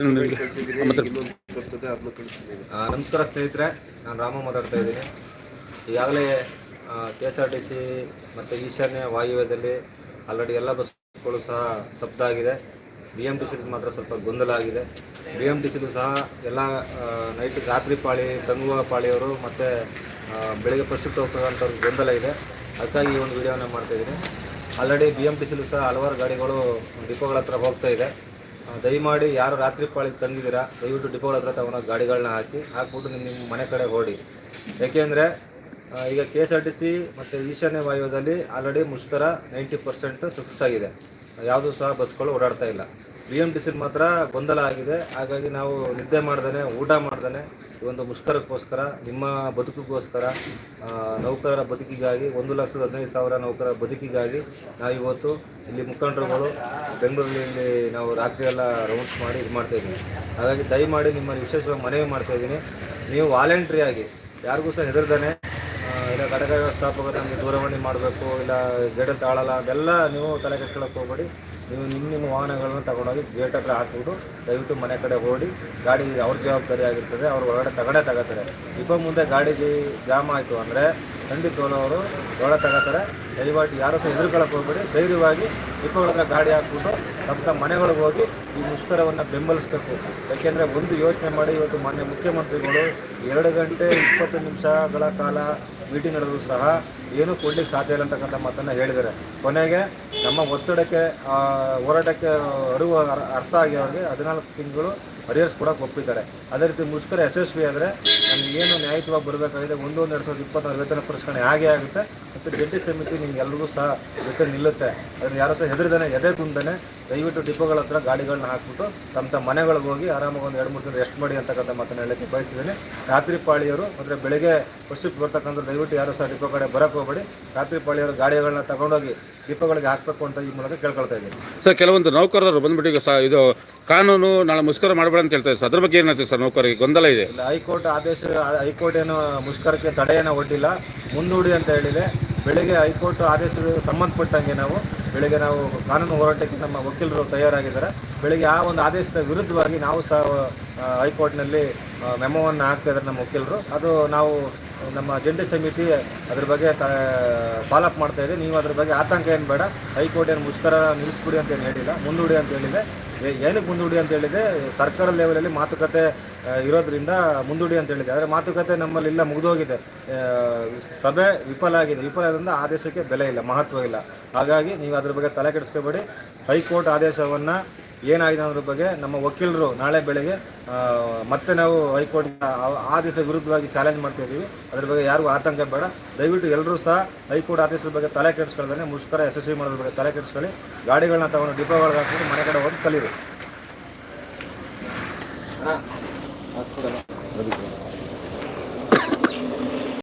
ನಮಸ್ಕಾರ ಸ್ನೇಹಿತರೆ, ನಾನು ರಾಮ ಮಾತಾಡ್ತಾ ಇದ್ದೀನಿ. ಈಗಾಗಲೇ K S R T C ಮತ್ತು ಈಶಾನ್ಯ ವಾಯುವ್ಯದಲ್ಲಿ ಆಲ್ರೆಡಿ ಎಲ್ಲ ಬಸ್ಗಳು ಸಹ ಸ್ತಬ್ಧ ಆಗಿದೆ. ಬಿ ಎಂ ಟಿ ಸಿಲಿ ಮಾತ್ರ ಸ್ವಲ್ಪ ಗೊಂದಲ ಆಗಿದೆ. ಬಿ ಎಂ ಟಿ ಸಿ ಸಹ ಎಲ್ಲ ನೈಟ್ ರಾತ್ರಿ ಪಾಳಿ ತಂಗುವ ಪಾಳಿಯವರು ಮತ್ತು ಬೆಳಗ್ಗೆ ಪ್ರಸ್ತುತ ಹೋಗ್ತಕ್ಕಂಥವ್ರಿಗೆ ಗೊಂದಲ ಇದೆ. ಅದಕ್ಕಾಗಿ ಈ ಒಂದು ವಿಡಿಯೋನ ಮಾಡ್ತಾಯಿದ್ದೀನಿ already B M T C ಸಹ ಹಲವಾರು ಗಾಡಿಗಳು, ಡಿಪೋಗಳ ಹತ್ರ ಹೋಗ್ತಾ ಇದೆ. ದಯಮಾಡಿ ಯಾರು ರಾತ್ರಿ ಪಾಳಿಗೆ ತಂದಿದ್ದೀರಾ, ದಯವಿಟ್ಟು ಡಿಪೋಗಳ ಹತ್ರ ತಗೊಂಡೋಗಿ ಗಾಡಿಗಳನ್ನ ಹಾಕಿ, ಹಾಕ್ಬಿಟ್ಟು ನಿಮ್ಮ ನಿಮ್ಮ ಮನೆ ಕಡೆ ಓಡಿ. ಏಕೆಂದರೆ ಈಗ K S R T C ಮತ್ತು ಈಶಾನ್ಯ ವಾಯುವ್ಯದಲ್ಲಿ ಆಲ್ರೆಡಿ ಮುಷ್ಕರ ನೈಂಟಿ ಪರ್ಸೆಂಟ್ ಸಕ್ಸಸ್ ಆಗಿದೆ. ಯಾವುದೂ ಸಹ ಬಸ್ಗಳು ಓಡಾಡ್ತಾ ಇಲ್ಲ. ಬಿ ಎಂ ಟಿ ಸಿ ಮಾತ್ರ ಗೊಂದಲ ಆಗಿದೆ. ಹಾಗಾಗಿ ನಾವು ನಿದ್ದೆ ಮಾಡ್ದಾನೆ, ಊಟ ಮಾಡ್ದಾನೆ. ಈ ಒಂದು ಮುಷ್ಕರಕ್ಕೋಸ್ಕರ, ನಿಮ್ಮ ಬದುಕಿಗೋಸ್ಕರ ನೌಕರರ ಬದುಕಿಗಾಗಿ, ಒಂದು ಲಕ್ಷದ ಹದಿನೈದು ಸಾವಿರ ನೌಕರರ ಬದುಕಿಗಾಗಿ ನಾವು ಇವತ್ತು ಇಲ್ಲಿ ಮುಖಂಡರುಗಳು ಬೆಂಗಳೂರಲ್ಲಿ ಇಲ್ಲಿ ನಾವು ರಾತ್ರಿ ಎಲ್ಲ ರೌಂಡ್ಸ್ ಮಾಡಿ ಇದು ಮಾಡ್ತಾ ಇದ್ದೀವಿ. ಹಾಗಾಗಿ ದಯಮಾಡಿ ನಿಮ್ಮನ್ನು ವಿಶೇಷವಾಗಿ ಮನವಿ ಮಾಡ್ತಾ ಇದ್ದೀನಿ. ನೀವು ವಾಲೆಂಟ್ರಿಯಾಗಿ ಯಾರಿಗೂ ಸಹ ಹೆದರ್ದಾನೆ ಇಲ್ಲ ಘಟಕ ವ್ಯವಸ್ಥಾಪಕರು ನಮಗೆ ದೂರವಾಣಿ ಮಾಡಬೇಕು, ಇಲ್ಲ ಗಿಡ ತಾಳಲ್ಲ, ಅದೆಲ್ಲ ನೀವು ತಲೆ ಕೆಡ್ಸ್ಕೊಳಕ್ಕೆ ಹೋಗ್ಬೇಡಿ. ನೀವು ನಿಮ್ಮ ನಿಮ್ಮ ವಾಹನಗಳನ್ನ ತಗೊಂಡೋಗಿ ಗೇಟ್ ಹತ್ರ ಹಾಕ್ಬಿಟ್ಟು ದಯವಿಟ್ಟು ಮನೆ ಕಡೆ ಓಡಿ ಗಾಡಿ ಅವ್ರ ಜವಾಬ್ದಾರಿ ಆಗಿರ್ತದೆ, ಅವ್ರು ಒಳಗಡೆ ತಗಡೆ ತಗೋತಾರೆ. ಇಬ್ಬ ಮುಂದೆ ಗಾಡಿ ಜಾಮ್ ಆಯಿತು ಅಂದರೆ ಖಂಡಿತ ಅವರು ಒಳಗೆ ತಗೋತಾರೆ. ದಯವಾಗಿ ಯಾರು ಸಹ ಹೆದರ್ಕೊಳಕ್ಕೆ ಹೋಗ್ಬೇಡಿ. ಧೈರ್ಯವಾಗಿ ಇಬ್ಬ ಒಳಗಡೆ ಗಾಡಿ ಹಾಕ್ಬಿಟ್ಟು ತಮ್ಮ ಮನೆಗಳಿಗೆ ಹೋಗಿ ಈ ಮುಷ್ಕರವನ್ನು ಬೆಂಬಲಿಸಬೇಕು. ಯಾಕೆಂದರೆ ಒಂದು ಯೋಚನೆ ಮಾಡಿ ಇವತ್ತು ಮಾನ್ಯ ಮುಖ್ಯಮಂತ್ರಿಗಳು ಎರಡು ಗಂಟೆ ಇಪ್ಪತ್ತು ನಿಮಿಷಗಳ ಕಾಲ ಮೀಟಿಂಗ್ ನಡೆದು ಸಹ ಏನೂ ಕೊಡ್ಲಿಕ್ಕೆ ಸಾಧ್ಯ ಇಲ್ಲ ಅಂತಕ್ಕಂಥ ಮಾತನ್ನು ಹೇಳಿದ್ದಾರೆ. ಕೊನೆಗೆ ನಮ್ಮ ಒತ್ತಡಕ್ಕೆ ಹೋರಾಟಕ್ಕೆ ಅರಿವು ಅರ್ಥ ಆಗಿ ಅವರಿಗೆ ಹದಿನಾಲ್ಕು ತಿಂಗಳು ಹರಿಯರ್ಸ್ ಕೊಡೋಕೆ ಒಪ್ಪಿದ್ದಾರೆ ಅದೇ ರೀತಿ ಮುಷ್ಕರ ಯಶಸ್ವಿ ಆದರೆ ನಮ್ಗೆ ಏನು ನ್ಯಾಯಿತವಾಗಿ ಬರಬೇಕಾಗಿದೆ? ಒಂದು ಎರಡು ಸಾವಿರದ ಇಪ್ಪತ್ತಾರು ವೇತನ ಪರಿಷ್ಕರಣೆ ಹಾಗೆ ಆಗುತ್ತೆ. ಮತ್ತು ಜಂಟಿ ಸಮಿತಿ ನಿಮ್ಗೆಲ್ರಿಗೂ ಸಹ ಜೊತೆ ನಿಲ್ಲುತ್ತೆ. ಅದನ್ನು ಯಾರು ಸಹ ಹೆದರಿದಾನೆ ಎದೆ ತುಂದಾನೆ ದಯವಿಟ್ಟು ಡಿಪೋಗಳ ಹತ್ರ ಗಾಡಿಗಳನ್ನ ಹಾಕ್ಬಿಟ್ಟು ತಮ್ಮ ತಮ್ಮ ಮನೆಗಳಿಗೆ ಹೋಗಿ ಆರಾಮಾಗಿ ಒಂದು ಎರಡು ಮೂರು ದಿನ ರೆಸ್ಟ್ ಮಾಡಿ ಅಂತಕ್ಕಂಥ ಮಾತನ್ನು ಹೇಳಕ್ಕೆ ಬಯಸಿದ್ದೀನಿ. ರಾತ್ರಿ ಪಾಳಿಯವರು ಅಂದರೆ ಬೆಳಗ್ಗೆ ವರ್ಷಕ್ಕೆ ಬರ್ತಕ್ಕಂಥ ದಯವಿಟ್ಟು ಯಾರು ಸಹ ಡಿಪೋ ಕಡೆ ಬರೋಕ್ಕೆ ಹೋಗಬೇಡಿ. ರಾತ್ರಿ ಪಾಳಿಯವರು ಗಾಡಿಗಳನ್ನ ತಗೊಂಡೋಗಿ ಡಿಪೋಗಳಿಗೆ ಹಾಕಬೇಕು ಅಂತ ಈ ಮೂಲಕ ಕೇಳ್ಕೊಳ್ತಾ ಇದ್ದೀನಿ. ಸರ್ ಕೆಲವೊಂದು ನೌಕರರು ಬಂದ್ಬಿಟ್ಟು ಸಹ ಸ ಇದು ಕಾನೂನು ನಾಳೆ ಮುಷ್ಕರ ಮಾಡಬೇಡ ಅಂತ ಹೇಳ್ತಾರೆ ಸರ್ ಅದ್ರ ಬಗ್ಗೆ ಏನಾಗ್ತದೆ ಸರ್ ನೌಕರಿಗೆ? ಗೊಂದಲ ಇದೆ. ಹೈಕೋರ್ಟ್ ಆದೇಶ ಹೈಕೋರ್ಟ್ ಏನು ಮುಷ್ಕರಕ್ಕೆ ತಡೆಯನ್ನು ಒಡ್ಡಿಲ್ಲ. ಮುಂದೂಡಿ ಅಂತ ಹೇಳಿದೆ ಬೆಳಿಗ್ಗೆ ಹೈಕೋರ್ಟ್ ಆದೇಶದ ಸಂಬಂಧಪಟ್ಟಂಗೆ ನಾವು ಬೆಳಿಗ್ಗೆ ನಾವು ಕಾನೂನು ಹೋರಾಟಕ್ಕೆ ನಮ್ಮ ವಕೀಲರು ತಯಾರಾಗಿದ್ದಾರೆ. ಬೆಳಿಗ್ಗೆ ಆ ಒಂದು ಆದೇಶದ ವಿರುದ್ಧವಾಗಿ ನಾವು ಸಹ ಹೈಕೋರ್ಟ್ನಲ್ಲಿ ಮೆಮೋವನ್ನು ಹಾಕ್ತಾ ಇದ್ದಾರೆ ನಮ್ಮ ವಕೀಲರು. ಅದು ನಾವು ನಮ್ಮ ಜಂಟಿ ಸಮಿತಿ ಅದ್ರ ಬಗ್ಗೆ ಫಾಲೋಅಪ್ ಮಾಡ್ತಾ ಇದೆ. ನೀವು ಅದ್ರ ಬಗ್ಗೆ ಆತಂಕ ಏನು ಬೇಡ. ಹೈಕೋರ್ಟ್ ಏನು ಮುಷ್ಕರ ನಿಲ್ಲಿಸ್ಬಿಡಿ ಅಂತ ಏನು ಹೇಳಿಲ್ಲ. ಮುಂದೂಡಿ ಅಂತ ಹೇಳಿದೆ. ಏನಕ್ಕೆ ಮುಂದೂಡಿ ಅಂತ ಹೇಳಿದೆ? ಸರ್ಕಾರ ಲೆವೆಲಲ್ಲಿ ಮಾತುಕತೆ ಇರೋದ್ರಿಂದ ಮುಂದೂಡಿ ಅಂತ ಹೇಳಿದೆ. ಆದರೆ ಮಾತುಕತೆ ನಮ್ಮಲ್ಲಿ ಇಲ್ಲ, ಮುಗಿದೋಗಿದೆ. ಸಭೆ ವಿಫಲ ಆಗಿದೆ. ವಿಫಲ ಆದ್ರಿಂದ ಆದೇಶಕ್ಕೆ ಬೆಲೆ ಇಲ್ಲ, ಮಹತ್ವ ಇಲ್ಲ. ಹಾಗಾಗಿ ನೀವು ಅದ್ರ ಬಗ್ಗೆ ತಲೆ ಕೆಡಿಸ್ಕೋಬೇಡಿ. ಹೈಕೋರ್ಟ್ ಆದೇಶವನ್ನು ಏನಾಗಿದೆ ಅನ್ನೋದ್ರ ಬಗ್ಗೆ ನಮ್ಮ ವಕೀಲರು ನಾಳೆ ಬೆಳಗ್ಗೆ ಮತ್ತೆ ನಾವು ಹೈಕೋರ್ಟ್ ಆದೇಶ ವಿರುದ್ಧವಾಗಿ ಚಾಲೆಂಜ್ ಮಾಡ್ತಾ ಇದ್ದೀವಿ ಅದ್ರ ಬಗ್ಗೆ ಯಾರಿಗೂ ಆತಂಕ ಬೇಡ. ದಯವಿಟ್ಟು ಎಲ್ಲರೂ ಸಹ ಹೈಕೋರ್ಟ್ ಆದೇಶದ ಬಗ್ಗೆ ತಲೆ ಕೆಡಿಸ್ಕೊಳ್ದಾನೆ ಮುಷ್ಕರ ಯಶಸ್ವಿ ಮಾಡೋದ್ರ ಬಗ್ಗೆ ತಲೆ ಕೆಡಿಸ್ಕೊಳ್ಳಿ. ಗಾಡಿಗಳನ್ನ ತಗೊಂಡು ಡಿಪೋಗಳಿಗೆ ಹಾಕ್ಬಿಟ್ಟು ಮನೆ ಕಡೆ ಹೋಗಿ ಕಲೀರಿ.